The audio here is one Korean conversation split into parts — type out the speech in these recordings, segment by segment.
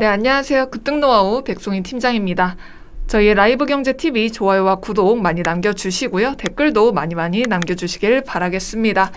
네, 안녕하세요. 급등노하우 백송인 팀장입니다. 저희 라이브 경제 TV 좋아요와 구독 많이 남겨주시고요. 댓글도 많이 많이 남겨주시길 바라겠습니다.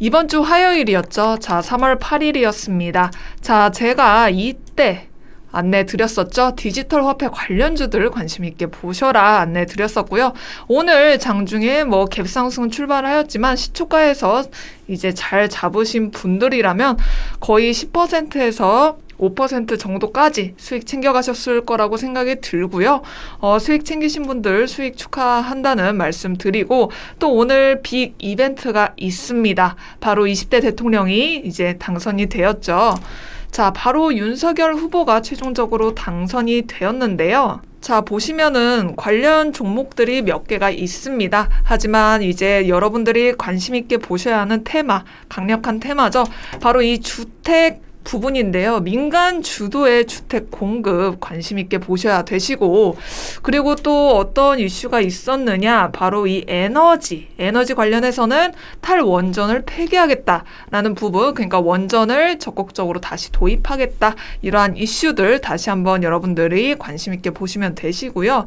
이번 주 화요일이었죠. 자, 3월 8일이었습니다. 자, 제가 이때 안내 드렸었죠. 디지털 화폐 관련주들 관심 있게 보셔라 안내 드렸었고요. 오늘 장중에 뭐 갭상승 출발하였지만 시초가에서 이제 잘 잡으신 분들이라면 거의 10%에서 5% 정도까지 수익 챙겨가셨을 거라고 생각이 들고요. 어, 수익 챙기신 분들 수익 축하한다는 말씀 드리고 또 오늘 빅 이벤트가 있습니다. 바로 20대 대통령이 이제 당선이 되었죠. 자, 바로 윤석열 후보가 최종적으로 당선이 되었는데요. 자, 보시면은 관련 종목들이 몇 개가 있습니다. 하지만 이제 여러분들이 관심 있게 보셔야 하는 테마, 강력한 테마죠. 바로 이 주택 부분인데요. 민간 주도의 주택 공급 관심 있게 보셔야 되시고 그리고 또 어떤 이슈가 있었느냐 바로 이 에너지 에너지 관련해서는 탈원전을 폐기하겠다라는 부분 그러니까 원전을 적극적으로 다시 도입하겠다 이러한 이슈들 다시 한번 여러분들이 관심 있게 보시면 되시고요.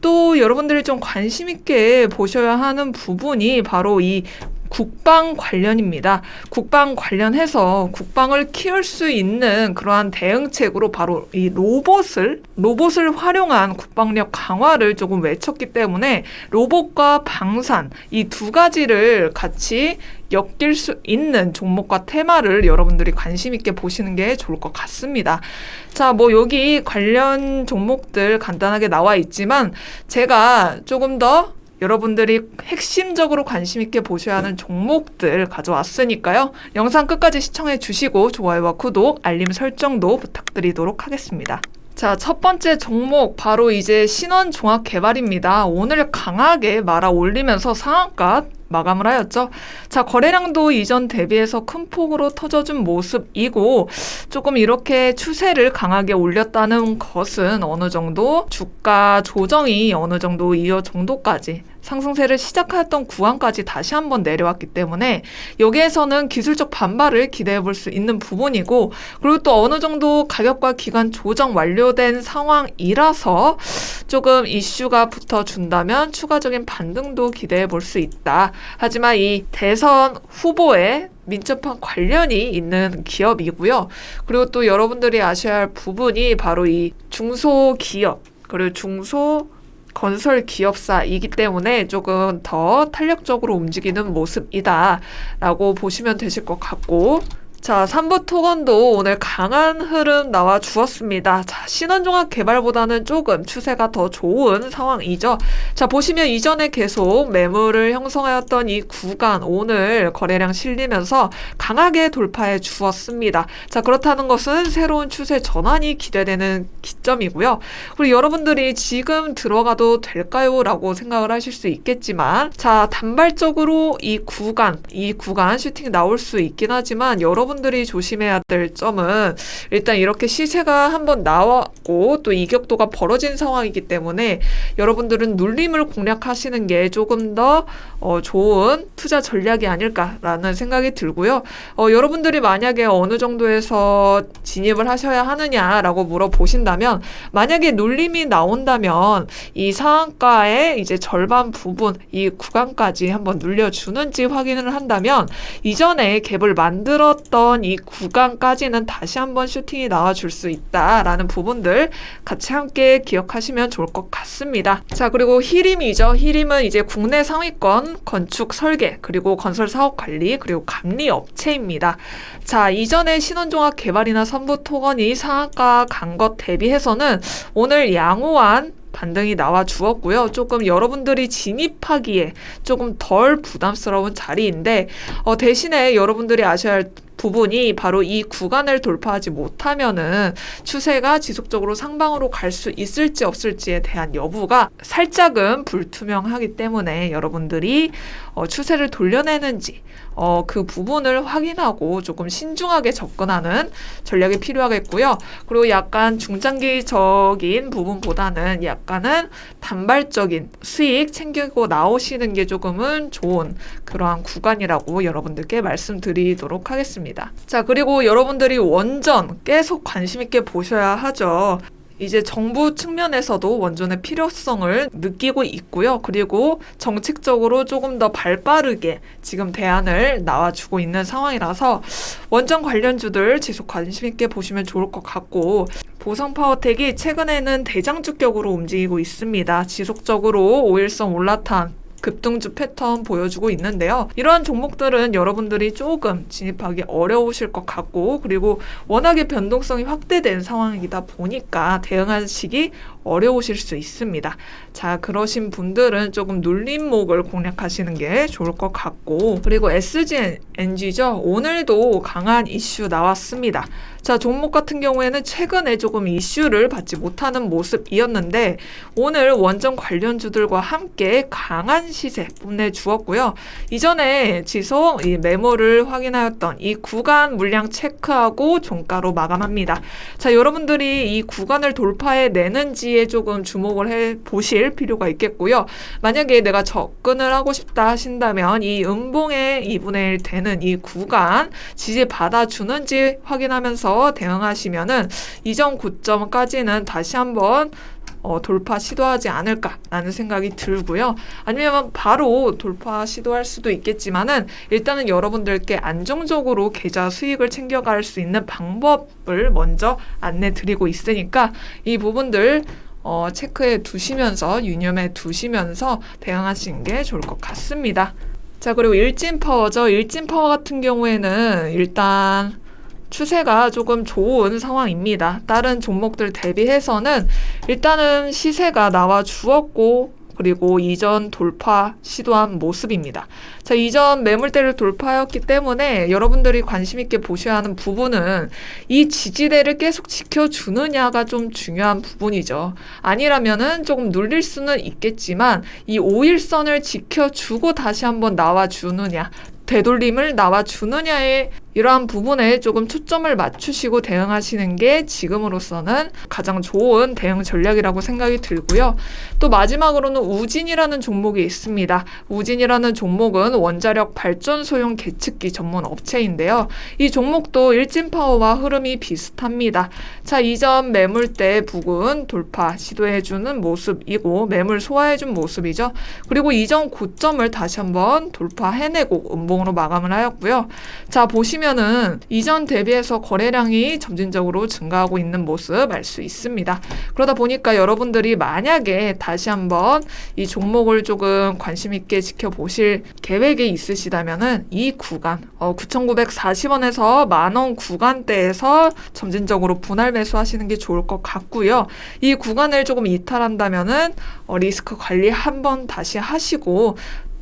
또 여러분들이 좀 관심 있게 보셔야 하는 부분이 바로 이 국방 관련입니다. 국방 관련해서 국방을 키울 수 있는 그러한 대응책으로 바로 이 로봇을 로봇을 활용한 국방력 강화를 조금 외쳤기 때문에 로봇과 방산 이 두 가지를 같이 엮일 수 있는 종목과 테마를 여러분들이 관심 있게 보시는 게 좋을 것 같습니다. 자, 뭐 여기 관련 종목들 간단하게 나와 있지만 제가 조금 더 여러분들이 핵심적으로 관심 있게 보셔야 하는 종목들 가져왔으니까요. 영상 끝까지 시청해 주시고 좋아요와 구독, 알림 설정도 부탁드리도록 하겠습니다. 자, 첫 번째 종목 바로 이제 신원 종합 개발입니다. 오늘 강하게 말아 올리면서 상한가 마감을 하였죠. 자, 거래량도 이전 대비해서 큰 폭으로 터져준 모습이고 조금 이렇게 추세를 강하게 올렸다는 것은 어느 정도 주가 조정이 어느 정도 이어 정도까지 상승세를 시작하였던 구간까지 다시 한번 내려왔기 때문에 여기에서는 기술적 반발을 기대해 볼 수 있는 부분이고 그리고 또 어느 정도 가격과 기간 조정 완료된 상황이라서 조금 이슈가 붙어준다면 추가적인 반등도 기대해 볼 수 있다. 하지만 이 대선 후보의 민첩한 관련이 있는 기업이고요. 그리고 또 여러분들이 아셔야 할 부분이 바로 이 중소기업 그리고 중소 건설 기업사이기 때문에 조금 더 탄력적으로 움직이는 모습이다라고 보시면 되실 것 같고 자, 3부 토건도 오늘 강한 흐름 나와 주었습니다. 자, 신원종합 개발보다는 조금 추세가 더 좋은 상황이죠. 자, 보시면 이전에 계속 매물을 형성하였던 이 구간 오늘 거래량 실리면서 강하게 돌파해 주었습니다. 자, 그렇다는 것은 새로운 추세 전환이 기대되는 기점이고요. 그리고 여러분들이 지금 들어가도 될까요? 라고 생각을 하실 수 있겠지만 자, 단발적으로 이 구간, 이 구간 슈팅 나올 수 있긴 하지만 여러분 여러분들이 조심해야 될 점은 일단 이렇게 시세가 한번 나왔고 또 이격도가 벌어진 상황이기 때문에 여러분들은 눌림을 공략하시는 게 조금 더 어, 좋은 투자 전략이 아닐까라는 생각이 들고요. 어, 여러분들이 만약에 어느 정도에서 진입을 하셔야 하느냐라고 물어보신다면 만약에 눌림이 나온다면 이 상한가의 이제 절반 부분 이 구간까지 한번 눌려주는지 확인을 한다면 이전에 갭을 만들었던 했던 이 구간까지는 다시 한번 슈팅이 나와줄 수 있다라는 부분들 같이 함께 기억하시면 좋을 것 같습니다. 자, 그리고 히림이죠. 히림은 이제 국내 상위권 건축 설계, 그리고 건설 사업 관리, 그리고 감리 업체입니다. 자, 이전에 신원종합 개발이나 선부 토건이 상한가 간 것 대비해서는 오늘 양호한 반등이 나와 주었고요. 조금 여러분들이 진입하기에 조금 덜 부담스러운 자리인데 어, 대신에 여러분들이 아셔야 할 부분이 바로 이 구간을 돌파하지 못하면은 추세가 지속적으로 상방으로 갈 수 있을지 없을지에 대한 여부가 살짝은 불투명하기 때문에 여러분들이 어, 추세를 돌려내는지 어, 그 부분을 확인하고 조금 신중하게 접근하는 전략이 필요하겠고요. 그리고 약간 중장기적인 부분보다는 약간은 단발적인 수익 챙기고 나오시는 게 조금은 좋은 그러한 구간이라고 여러분들께 말씀드리도록 하겠습니다. 자, 그리고 여러분들이 원전 계속 관심 있게 보셔야 하죠. 이제 정부 측면에서도 원전의 필요성을 느끼고 있고요. 그리고 정책적으로 조금 더 발빠르게 지금 대안을 나와주고 있는 상황이라서 원전 관련주들 지속 관심 있게 보시면 좋을 것 같고 보성 파워텍이 최근에는 대장주격으로 움직이고 있습니다. 지속적으로 오일선 올라탄 급등주 패턴 보여주고 있는데요. 이러한 종목들은 여러분들이 조금 진입하기 어려우실 것 같고 그리고 워낙에 변동성이 확대된 상황이다 보니까 대응하시기 어려우실 수 있습니다. 자, 그러신 분들은 조금 눌림목을 공략하시는 게 좋을 것 같고 그리고 SGNG죠. 오늘도 강한 이슈 나왔습니다. 자, 종목 같은 경우에는 최근에 조금 이슈를 받지 못하는 모습이었는데 오늘 원전 관련주들과 함께 강한 시세 뽐내주었고요. 이전에 지속 이 메모를 확인하였던 이 구간 물량 체크하고 종가로 마감합니다. 자, 여러분들이 이 구간을 돌파해 내는지 에 조금 주목을 해 보실 필요가 있겠고요. 만약에 내가 접근을 하고 싶다 하신다면 이 음봉의 2분의 1 되는 이 구간 지지 받아주는지 확인하면서 대응하시면은 이전 고점까지는 다시 한번 어, 돌파 시도하지 않을까라는 생각이 들고요. 아니면 바로 돌파 시도할 수도 있겠지만은 일단은 여러분들께 안정적으로 계좌 수익을 챙겨갈 수 있는 방법을 먼저 안내 드리고 있으니까 이 부분들 어, 체크해 두시면서 유념해 두시면서 대응하시는 게 좋을 것 같습니다. 자, 그리고 일진 파워죠. 일진 파워 같은 경우에는 일단 추세가 조금 좋은 상황입니다. 다른 종목들 대비해서는 일단은 시세가 나와 주었고 그리고 이전 돌파 시도한 모습입니다. 자, 이전 매물대를 돌파했기 때문에 여러분들이 관심 있게 보셔야 하는 부분은 이 지지대를 계속 지켜주느냐가 좀 중요한 부분이죠. 아니라면은 조금 눌릴 수는 있겠지만 이 5일선을 지켜주고 다시 한번 나와주느냐 되돌림을 나와주느냐에 이러한 부분에 조금 초점을 맞추시고 대응하시는 게 지금으로서는 가장 좋은 대응 전략이라고 생각이 들고요. 또 마지막으로는 우진이라는 종목이 있습니다. 우진이라는 종목은 원자력 발전소용 계측기 전문 업체인데요. 이 종목도 일진 파워와 흐름이 비슷합니다. 자, 이전 매물대 부근 돌파 시도해주는 모습이고 매물 소화해준 모습이죠. 그리고 이전 고점을 다시 한번 돌파해내고 음봉으로 마감을 하였고요. 자, 보시면 보시면은 이전 대비해서 거래량이 점진적으로 증가하고 있는 모습 알 수 있습니다. 그러다 보니까 여러분들이 만약에 다시 한번 이 종목을 조금 관심 있게 지켜보실 계획이 있으시다면은 이 구간 어, 9,940원에서 만원 구간대에서 점진적으로 분할 매수하시는 게 좋을 것 같고요. 이 구간을 조금 이탈한다면은 어, 리스크 관리 한번 다시 하시고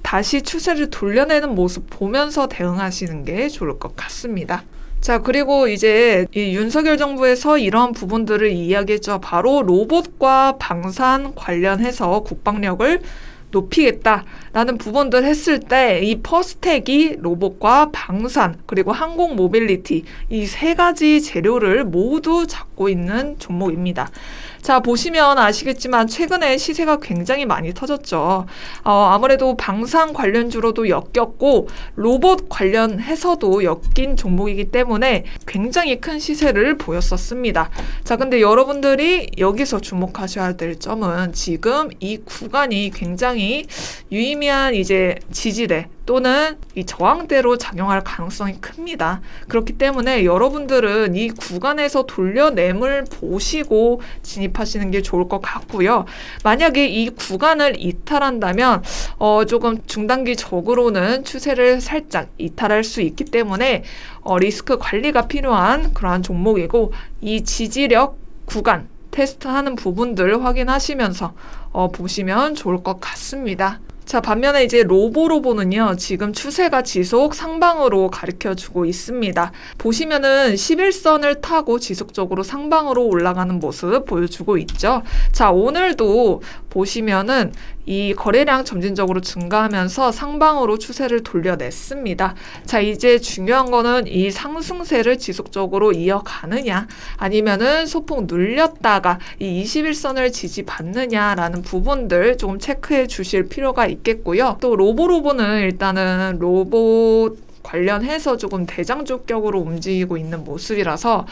다시 추세를 돌려내는 모습 보면서 대응하시는 게 좋을 것 같습니다. 자, 그리고 이제 이 윤석열 정부에서 이런 부분들을 이야기했죠. 바로 로봇과 방산 관련해서 국방력을 높이겠다라는 부분들 했을 때 이 퍼스텍이 로봇과 방산 그리고 항공 모빌리티 이 세 가지 재료를 모두 잡고 있는 종목입니다. 자, 보시면 아시겠지만 최근에 시세가 굉장히 많이 터졌죠. 어, 아무래도 방산 관련주로도 엮였고 로봇 관련해서도 엮인 종목이기 때문에 굉장히 큰 시세를 보였었습니다. 자, 근데 여러분들이 여기서 주목하셔야 될 점은 지금 이 구간이 굉장히 유의미한 이제 지지대 또는 이 저항대로 작용할 가능성이 큽니다. 그렇기 때문에 여러분들은 이 구간에서 돌려냄을 보시고 진입하시는 게 좋을 것 같고요. 만약에 이 구간을 이탈한다면 어, 조금 중단기적으로는 추세를 살짝 이탈할 수 있기 때문에 어, 리스크 관리가 필요한 그러한 종목이고 이 지지력 구간 테스트하는 부분들 확인하시면서 어, 보시면 좋을 것 같습니다. 자, 반면에 이제 로보로보는요, 지금 추세가 지속 상방으로 가르쳐 주고 있습니다. 보시면은 11선을 타고 지속적으로 상방으로 올라가는 모습 보여주고 있죠. 자, 오늘도 보시면은 이 거래량 점진적으로 증가하면서 상방으로 추세를 돌려냈습니다. 자, 이제 중요한 거는 이 상승세를 지속적으로 이어가느냐, 아니면은 소폭 눌렸다가 이 21선을 지지받느냐라는 부분들 조금 체크해 주실 필요가 있겠고요. 또 로보로보는 일단은 로봇 관련해서 조금 대장주격으로 움직이고 있는 모습이라서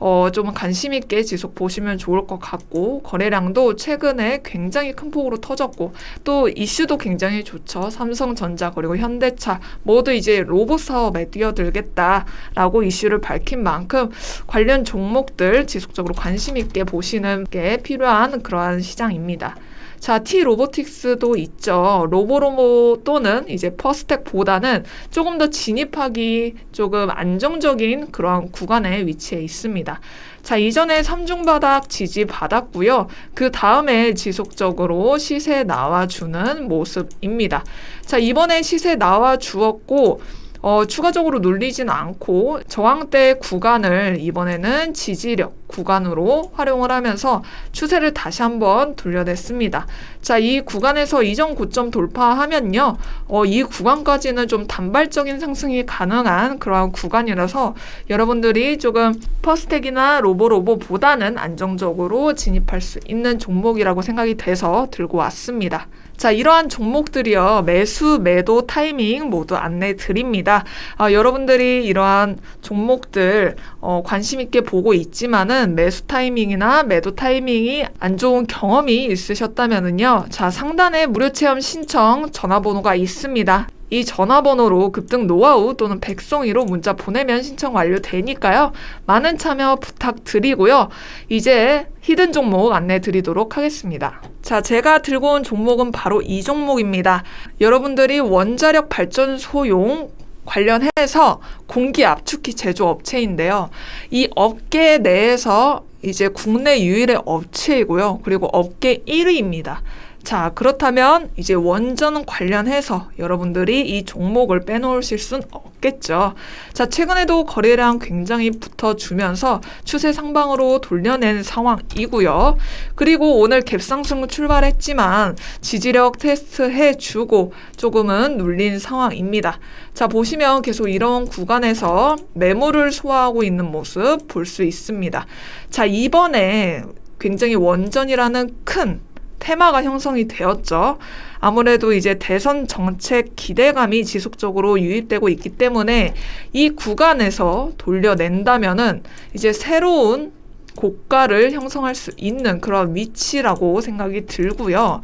어, 좀 관심 있게 지속 보시면 좋을 것 같고 거래량도 최근에 굉장히 큰 폭으로 터졌고 또 이슈도 굉장히 좋죠. 삼성전자 그리고 현대차 모두 이제 로봇 사업에 뛰어들겠다라고 이슈를 밝힌 만큼 관련 종목들 지속적으로 관심 있게 보시는 게 필요한 그러한 시장입니다. 자, T 로보틱스도 있죠. 로보로모 또는 이제 퍼스텍보다는 조금 더 진입하기 조금 안정적인 그런 구간에 위치해 있습니다. 자, 이전에 삼중 바닥 지지 받았고요. 그 다음에 지속적으로 시세 나와 주는 모습입니다. 자, 이번에 시세 나와 주었고, 어, 추가적으로 눌리진 않고 저항대 구간을 이번에는 지지력 구간으로 활용을 하면서 추세를 다시 한번 돌려냈습니다. 자, 이 구간에서 이전 고점 돌파하면요, 어, 이 구간까지는 좀 단발적인 상승이 가능한 그러한 구간이라서 여러분들이 조금 퍼스텍이나 로보로보보다는 안정적으로 진입할 수 있는 종목이라고 생각이 돼서 들고 왔습니다. 자, 이러한 종목들이요, 매수, 매도 타이밍 모두 안내 드립 니다. 아, 여러분들이 이러한 종목들 어, 관심 있게 보고 있지만은 매수 타이밍이나 매도 타이밍이 안 좋은 경험이 있으셨다면은요, 자, 상단에 무료 체험 신청 전화번호가 있습니다. 이 전화번호로 급등 노하우 또는 백송이로 문자 보내면 신청 완료되니까요. 많은 참여 부탁드리고요. 이제 히든 종목 안내 드리도록 하겠습니다. 자, 제가 들고 온 종목은 바로 이 종목입니다. 여러분들이 원자력 발전소용 관련해서 공기 압축기 제조 업체인데요. 이 업계 내에서 이제 국내 유일의 업체이고요. 그리고 업계 1위입니다. 자, 그렇다면 이제 원전 관련해서 여러분들이 이 종목을 빼놓으실 순 없겠죠. 자, 최근에도 거래량 굉장히 붙어주면서 추세 상방으로 돌려낸 상황이고요. 그리고 오늘 갭상승 출발했지만 지지력 테스트 해 주고 조금은 눌린 상황입니다. 자, 보시면 계속 이런 구간에서 매물을 소화하고 있는 모습 볼 수 있습니다. 자, 이번에 굉장히 원전이라는 큰 테마가 형성이 되었죠. 아무래도 이제 대선 정책 기대감이 지속적으로 유입되고 있기 때문에 이 구간에서 돌려낸다면은 이제 새로운 고가를 형성할 수 있는 그런 위치라고 생각이 들고요.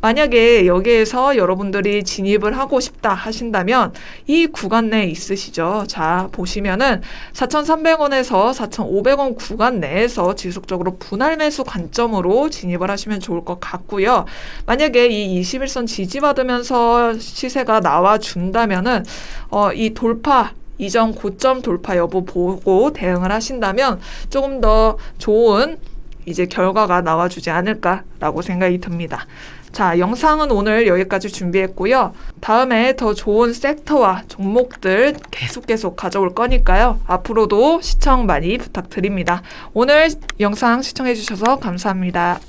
만약에 여기에서 여러분들이 진입을 하고 싶다 하신다면 이 구간 내에 있으시죠. 자, 보시면은 4,300원에서 4,500원 구간 내에서 지속적으로 분할 매수 관점으로 진입을 하시면 좋을 것 같고요. 만약에 이 21선 지지받으면서 시세가 나와 준다면은 어, 이 돌파 이전 고점 돌파 여부 보고 대응을 하신다면 조금 더 좋은 이제 결과가 나와주지 않을까라고 생각이 듭니다. 자, 영상은 오늘 여기까지 준비했고요. 다음에 더 좋은 섹터와 종목들 계속 계속 가져올 거니까요. 앞으로도 시청 많이 부탁드립니다. 오늘 영상 시청해주셔서 감사합니다.